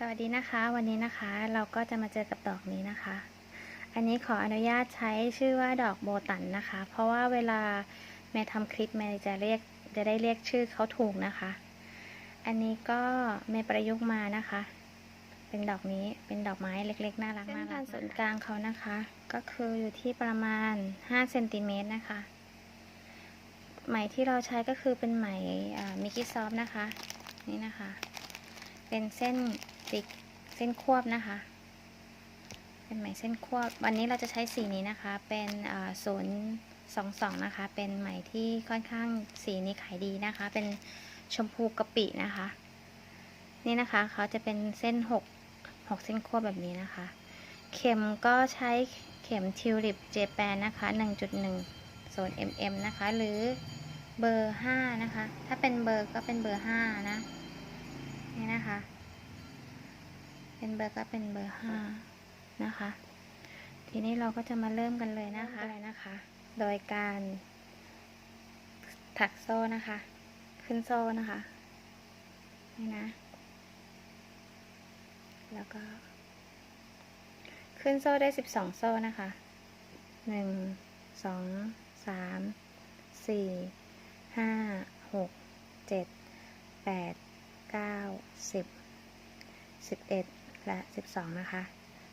สวัสดีนะคะ วันนี้นะคะเราก็จะมาเจอกับดอกนี้นะคะ อันนี้ขออนุญาตใช้ชื่อว่าดอกโบตันนะคะ เพราะว่าเวลาแม่ทำคลิปแม่จะเรียกจะได้เรียกชื่อเขาถูกนะคะ อันนี้ก็แม่ประยุกต์มานะคะ เป็นดอกนี้เป็นดอกไม้เล็กๆน่ารักมากเส้นผ่านศูนย์กลางเขานะคะ ก็คืออยู่ที่ประมาณ5เซนติเมตรนะคะ ไหมที่เราใช้ก็คือเป็นไหมมิกกี้ซอฟนะคะ นี่นะคะ เป็นเส้น ติกเส้นควบนะคะ เป็นไหมเส้นควบ วันนี้เราจะใช้สีนี้นะคะ เป็นศูนย์สองสองนะคะ เป็นไหมที่ค่อนข้างสีนี้ขายดีนะคะ เป็นชมพูกะปินะคะ นี่นะคะเขาจะเป็นเส้นหกหกเส้นควบแบบนี้นะคะ เข็มก็ใช้เข็มทิวลิปเจแปนนะคะ1.1ส่วน mm นะคะ หรือเบอร์5นะคะ ถ้าเป็นเบอร์ก็เป็นเบอร์5นะ นี่นะคะ เป็นเบอร์ก็เป็นเบอร์ห้านะคะ ทีนี้เราก็จะมาเริ่มกันเลยนะคะเลยนะคะ โดยการถักโซ่นะคะ ขึ้นโซ่นะคะนี่นะ แล้วก็ ขึ้นโซ่ได้สิบสองโซ่นะคะหนึ่งสองสามสี่ห้าหกเจ็ดแปดเก้าสิบสิบเอ็ด และสิบสองนะคะ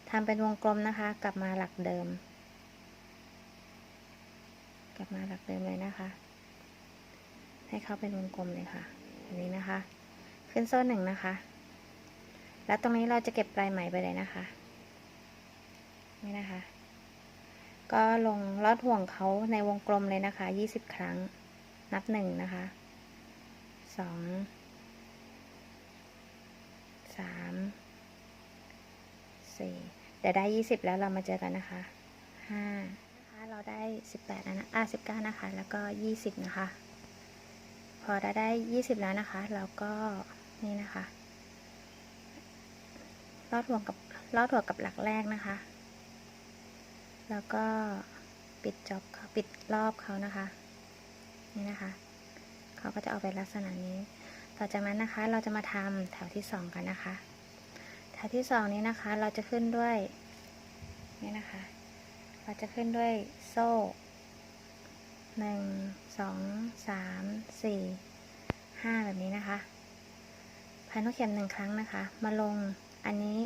ทำเป็นวงกลมนะคะ กลับมาหลักเดิม กลับมาหลักเดิมเลยนะคะ ให้เขาเป็นวงกลมเลยค่ะอันนี้นะคะ ขึ้นโซ่หนึ่งนะคะ แล้วตรงนี้เราจะเก็บปลายไหมไปเลยนะคะนี่นะคะ ก็ลงลอดห่วงเขาในวงกลมเลยนะคะยี่สิบครั้ง นับหนึ่งนะคะสองสาม สี่เดี๋ยวได้ยี่สิบแล้วเรามาเจอกันนะคะห้านะคะเราได้สิบแปดนะอะสิบเก้านะคะ แล้วก็ยี่สิบนะคะ พอได้ได้ยี่สิบแล้วนะคะ เราก็นี่นะคะลอดห่วงกับลอดห่วงกับหลักแรกนะคะ แล้วก็ปิดจอบเขาปิดรอบเขานะคะ นี่นะคะ เขาก็จะออกเป็นลักษณะนี้ ต่อจากนั้นนะคะ เราจะมาทำแถวที่สองกันนะคะ แถวที่สองนี้นะคะ เราจะขึ้นด้วยนี่นะคะ เราจะขึ้นด้วยโซ่หนึ่งสองสามสี่ห้าแบบนี้นะคะพันลูกเข็มหนึ่งครั้งนะคะ มาลงอันนี้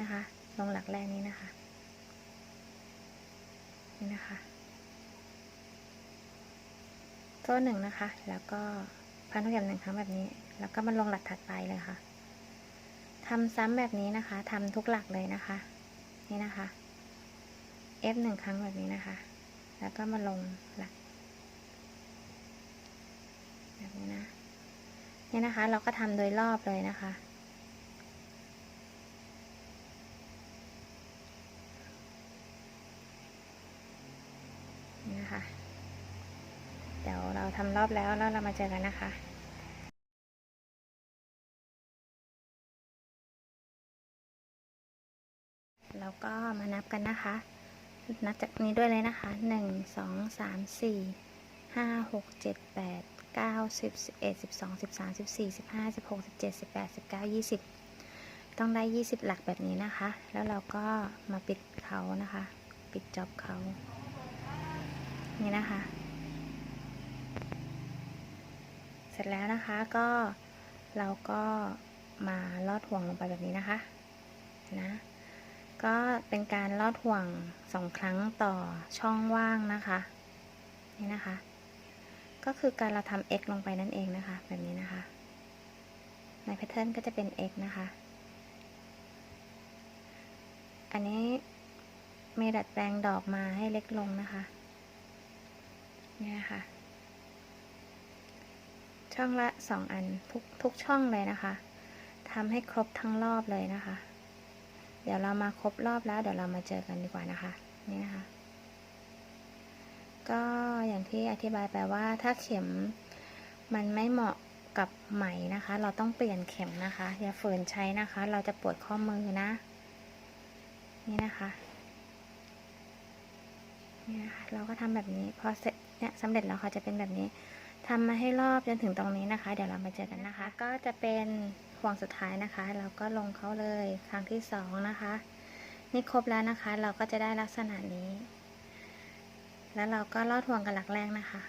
นะคะ ลงหลักแรกนี้นะคะ นี่นะคะโซ่หนึ่งนะคะ แล้วก็พันลูกเข็มหนึ่งครั้งแบบนี้ แล้วก็มาลงหลักถัดไปเลยค่ะ ทำซ้ำแบบนี้นะคะทำทุกหลักเลยนะคะ นี่นะคะ F หนึ่งครั้งแบบนี้นะคะ แล้วก็มาลงหลัก แบบนี้นะ นี่นะคะ เราก็ทำโดยรอบเลยนะคะนี่นะคะ เดี๋ยวเราทำรอบแล้วแล้วเรามาเจอกันนะคะ ก็มานับกันนะคะ นับจากนี้ด้วยเลยนะคะหนึ่งสองสามสี่ห้าหกเจ็ดแปดเก้าสิบเอ็ดสิบสองสิบสามสิบสี่สิบห้าสิบหกสิบเจ็ดสิบแปดสิบเก้ายี่สิบต้องได้ยี่สิบหลักแบบนี้นะคะ แล้วเราก็มาปิดเขานะคะ ปิดจอบเขานี่นะคะ เสร็จแล้วนะคะก็เราก็มาลอดห่วงลงไปแบบนี้นะคะ นะ ก็เป็นการลอดห่วงสองครั้งต่อช่องว่างนะคะ นี่นะคะ ก็คือการเราทำ x ลงไปนั่นเองนะคะ แบบนี้นะคะ ในแพทเทิร์นก็จะเป็น x นะคะ อันนี้มีดัดแปลงดอกมาให้เล็กลงนะคะ นี่นะคะช่องละสองอันทุกทุกช่องเลยนะคะทำให้ครบทั้งรอบเลยนะคะ ดี๋ยวเรามาครบรอบแล้วเดี๋ยวเรามาเจอกันดีกว่านะคะ นี่นะคะ ก็อย่างที่อธิบายไปว่าถ้าเข็มมันไม่เหมาะกับไหมนะคะ เราต้องเปลี่ยนเข็มนะคะ อย่าฝืนใช้นะคะ เราจะปวดข้อมือนะ นี่นะคะนี่นะคะเราก็ทำแบบนี้พอเสร็จเนี่ยสำเร็จแล้วเขาจะเป็นแบบนี้ทำมาให้รอบจนถึงตรงนี้นะคะ เดี๋ยวเรามาเจอกันนะคะ ก็จะเป็น ห่วงสุดท้ายนะคะ เราก็ลงเขาเลยครั้งที่สองนะคะ นี่ครบแล้วนะคะ เราก็จะได้ลักษณะนี้ แล้วเราก็ลอดห่วงกับหลักแรกนะคะ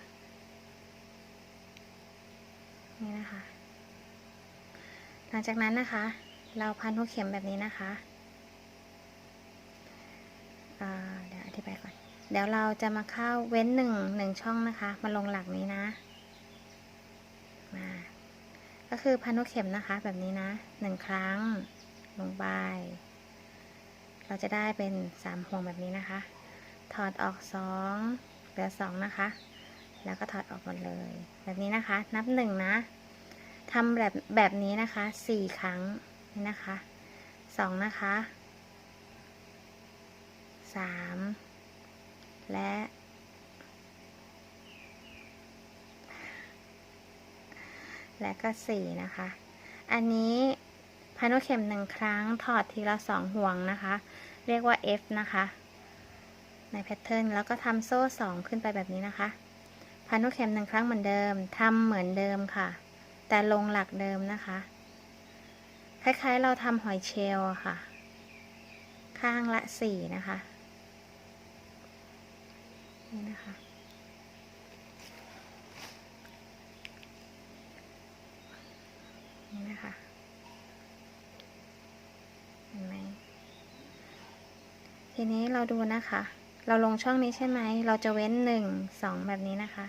นี่นะคะ หลังจากนั้นนะคะ เราพันหัวเข็มแบบนี้นะคะเดี๋ยวอธิบายก่อน เดี๋ยวเราจะมาเข้าเว้นหนึ่งหนึ่งช่องนะคะ มาลงหลักนี้นะ มา ก็คือพันหัวเข็มนะคะแบบนี้นะหนึ่งครั้งลงไป เราจะได้เป็นสามห่วงแบบนี้นะคะ ถอดออกสองเหลือสองนะคะ แล้วก็ถอดออกหมดเลย แบบนี้นะคะ นับหนึ่งนะทำแบบแบบนี้นะคะสี่ครั้งนี่นะคะสองนะคะสามและ และก็สี่นะคะ อันนี้พันวเข็มหนึ่งครั้งถอดทีละสองห่วงนะคะ เรียกว่า F นะคะ ในแพทเทิร์นแล้วก็ทำโซ่สองขึ้นไปแบบนี้นะคะพันวเข็มหนึ่งครั้งเหมือนเดิมทำเหมือนเดิมค่ะ แต่ลงหลักเดิมนะคะ คล้ายๆเราทำหอยเชลล์ค่ะ ข้างละสี่นะคะนี่นะคะ นี่นะคะ เห็นไหม ทีนี้เราดูนะคะ เราลงช่องนี้ใช่ไหม เราจะเว้นหนึ่งสองแบบนี้นะคะ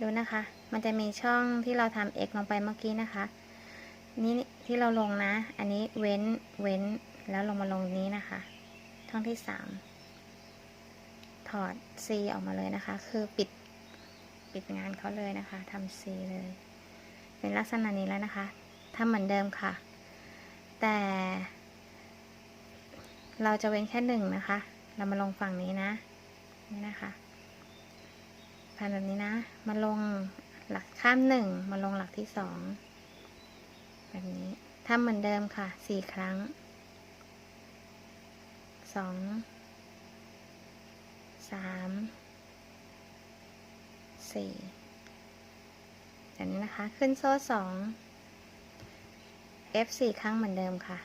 ดูนะคะ มันจะมีช่องที่เราทำ x ลงไปเมื่อกี้นะคะ นี่ที่เราลงนะ อันนี้เว้น เว้น แล้วลงมาลงนี้นะคะ ช่องที่สามถอด c ออกมาเลยนะคะ คือปิดปิดงานเขาเลยนะคะทำ c เลย เป็นลักษณะนี้แล้วนะคะทำเหมือนเดิมค่ะ แต่ เราจะเว้นแค่หนึ่งนะคะ เรามาลงฝั่งนี้นะ นี่นะคะผ่านแบบนี้นะ มาลงหลักข้ามหนึ่งมาลงหลักที่สองแบบนี้ทำเหมือนเดิมค่ะสี่ครั้งสองสามสี่ แบบนี้นะคะ ขึ้นโซ่สอง F สี่ครั้งเหมือนเดิมค่ะ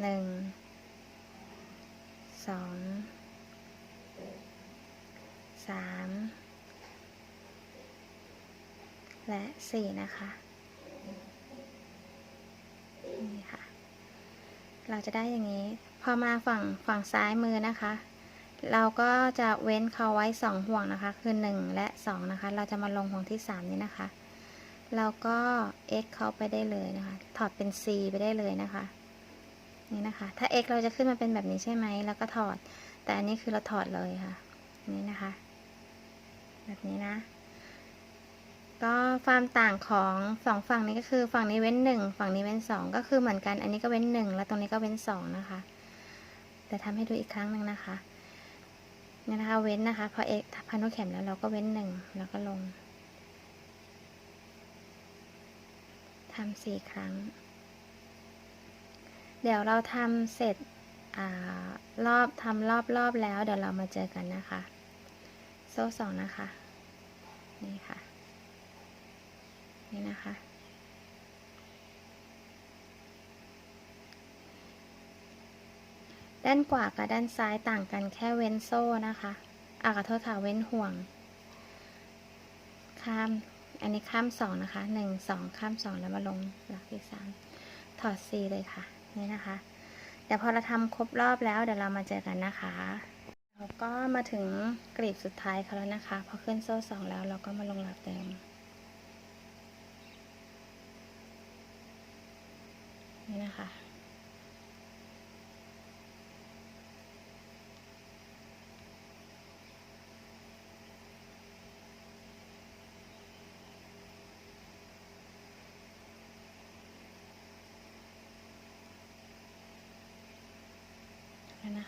หนึ่งสองสามและสี่นะคะ นี่ค่ะ เราจะได้อย่างนี้ พอมาฝั่งฝั่งซ้ายมือนะคะ เราก็จะเว้นเขาไว้สองห่วงนะคะ คือหนึ่งและสองนะคะ เราจะมาลงห่วงที่สามนี้นะคะ เราก็ x เข้าไปได้เลยนะคะ ถอดเป็น c ไปได้เลยนะคะ นี่นะคะ ถ้า x เราจะขึ้นมาเป็นแบบนี้ใช่ไหม แล้วก็ถอด แต่อันนี้คือเราถอดเลยค่ะ นี่นะคะ แบบนี้นะ ก็ความต่างของสองฝั่งนี้ก็คือฝั่งนี้เว้นหนึ่งฝั่งนี้เว้นสองก็คือเหมือนกัน อันนี้ก็เว้นหนึ่งแล้วตรงนี้ก็เว้นสองนะคะ แต่ทำให้ดูอีกครั้งหนึ่งนะคะ นี่นะคะ เว้นนะคะ พอ x พันหัวเข็มแล้วเราก็เว้นหนึ่งแล้วก็ลง ทำสี่ครั้ง เดี๋ยวเราทำเสร็จอรอบทำรอบรอบแล้ว เดี๋ยวเรามาเจอกันนะคะ โซ่สองนะคะ นี่ค่ะ นี่นะคะ ด้านขวากับด้านซ้ายต่างกันแค่เว้นโซ่นะคะอ่าขอโทษค่ะเว้นห่วง ข้าม อันนี้ข้ามสองนะคะหนึ่งสองข้ามสองแล้วมาลงหลักที่สามถอด C เลยค่ะนี่นะคะเดี๋ยวพอเราทำครบรอบแล้วเดี๋ยวเรามาเจอกันนะคะเราก็มาถึงกลีบสุดท้ายเขาแล้วนะคะพอขึ้นโซ่สองแล้วเราก็มาลงหลักเดิมนี่นะคะ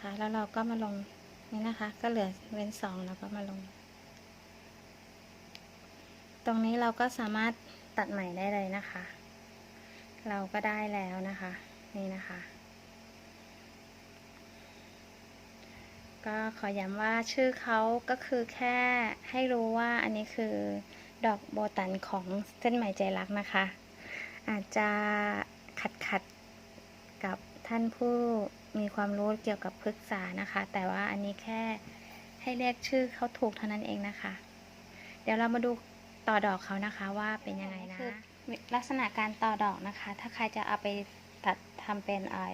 นะคะ แล้วเราก็มาลงนี่นะคะ ก็เหลือเว้นสองแล้วก็มาลง ตรงนี้เราก็สามารถตัดใหม่ได้เลยนะคะ เราก็ได้แล้วนะคะ นี่นะคะ ก็ขอย้ำว่าชื่อเขาก็คือแค่ให้รู้ว่าอันนี้คือดอกโบตันของเส้นไหมใจรักนะคะ อาจจะขัดขัดกับท่านผู้ มีความรู้เกี่ยวกับพฤกษานะคะ แต่ว่าอันนี้แค่ให้เรียกชื่อเขาถูกเท่านั้นเองนะคะ เดี๋ยวเรามาดูต่อดอกเขานะคะว่าเป็นยังไงนะคือลักษณะการต่อดอกนะคะ ถ้าใครจะเอาไปตัดทำเป็นเอ่อ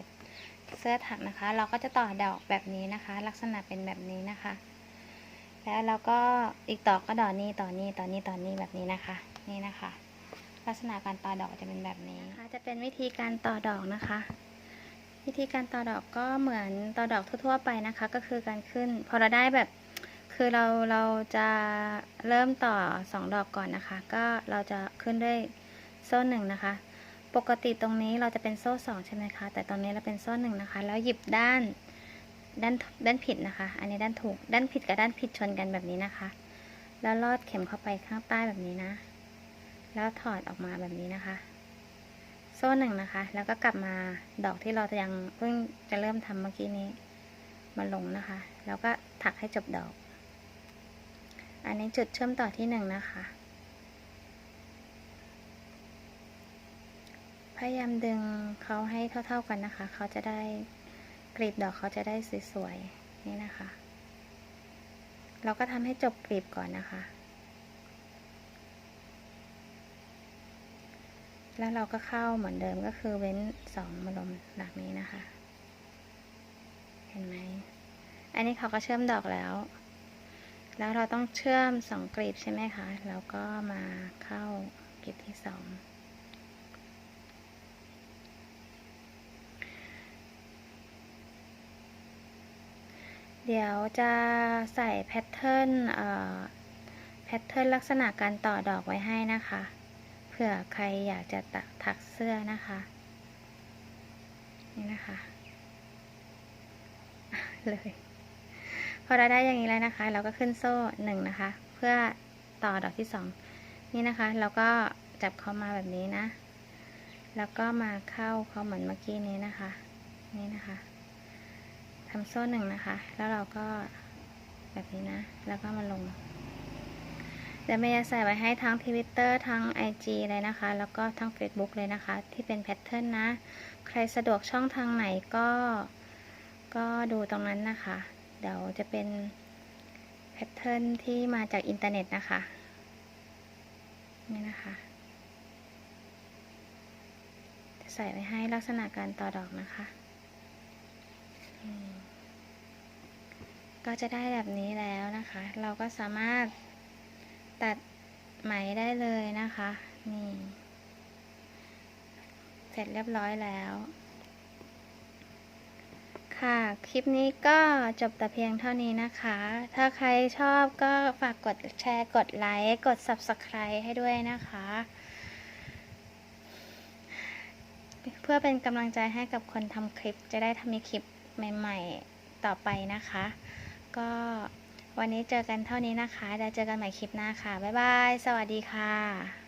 เสื้อถักนะคะ เราก็จะต่อดอกแบบนี้นะคะ ลักษณะเป็นแบบนี้นะคะ แล้วเราก็อีกต่อก็ดอกนี้ต่อนี้ต่อนี้ต่อนี้แบบนี้นะคะ นี่นะคะ ลักษณะการต่อดอกจะเป็นแบบนี้นะคะจะเป็นวิธีการต่อดอกนะคะ วิธีการต่อดอกก็เหมือนต่อดอกทั่ว ๆ ไปนะคะ ก็คือการขึ้น พอเราได้แบบคือเราเราจะเริ่มต่อสองดอกก่อนนะคะ ก็เราจะขึ้นด้วยโซ่หนึ่งนะคะ ปกติตรงนี้เราจะเป็นโซ่สองใช่ไหมคะ แต่ตรงนี้เราเป็นโซ่หนึ่งนะคะ แล้วหยิบด้านด้านด้านผิดนะคะ อันนี้ด้านถูก ด้านผิดกับด้านผิดชนกันแบบนี้นะคะ แล้วลอดเข็มเข้าไปข้างใต้แบบนี้นะ แล้วถอดออกมาแบบนี้นะคะ โซ่หนึ่งนะคะ แล้วก็กลับมาดอกที่เราจะยังเพิ่งจะเริ่มทำเมื่อกี้นี้ มาลงนะคะ แล้วก็ถักให้จบดอก อันนี้จุดเชื่อมต่อที่หนึ่งนะคะ พยายามดึงเขาให้เท่า ๆกันนะคะ เขาจะได้กลีบดอกเขาจะได้สวยๆนี่นะคะ เราก็ทำให้จบกลีบก่อนนะคะ แล้วเราก็เข้าเหมือนเดิมก็คือเว้นสองมาลมหลักนี้นะคะ เห็นไหม อันนี้เขาก็เชื่อมดอกแล้ว แล้วเราต้องเชื่อมสองกลีบใช่ไหมคะ แล้วก็มาเข้ากลีบที่สองเดี๋ยวจะใส่แพทเทิร์นเอ่อแพทเทิร์นลักษณะการต่อดอกไว้ให้นะคะ ผื่อใครอยากจะตถักเสื้อนะคะ นี่นะคะ เลย พอเราได้อย่างนี้แล้วนะคะ เราก็ขึ้นโซ่หนึ่งนะคะ เพื่อต่อดอกที่สองนี่นะคะ เราก็จับเขามาแบบนี้นะ แล้วก็มาเข้าเขาเหมือนเมื่อกี้นี้นะคะ นี่นะคะทำโซ่หนึ่งนะคะ แล้วเราก็แบบนี้นะ แล้วก็มาลง เดี๋ยวเมย์จะใส่ไว้ให้ทั้งทวิตเตอร์ทั้ง IG เลยนะคะ แล้วก็ทั้ง Facebook เลยนะคะ ที่เป็นแพทเทิร์นนะ ใครสะดวกช่องทางไหนก็ ก็ดูตรงนั้นนะคะ เดี๋ยวจะเป็นแพทเทิร์นที่มาจากอินเทอร์เน็ตนะคะ นี่นะคะ จะใส่ไว้ให้ลักษณะการต่อดอกนะคะก็จะได้แบบนี้แล้วนะคะ เราก็สามารถ ตัดไหมได้เลยนะคะ นี่ เสร็จเรียบร้อยแล้ว ค่ะ คลิปนี้ก็จบแต่เพียงเท่านี้นะคะ ถ้าใครชอบก็ฝากกดแชร์ กดไลค์ กด Subscribe ให้ด้วยนะคะ เพื่อเป็นกำลังใจให้กับคนทำคลิป จะได้ทำมีคลิปใหม่ ๆ ต่อไปนะคะ ก็ วันนี้เจอกันเท่านี้นะคะแล้วเจอกันใหม่คลิปหน้าค่ะ บ๊ายบาย สวัสดีค่ะ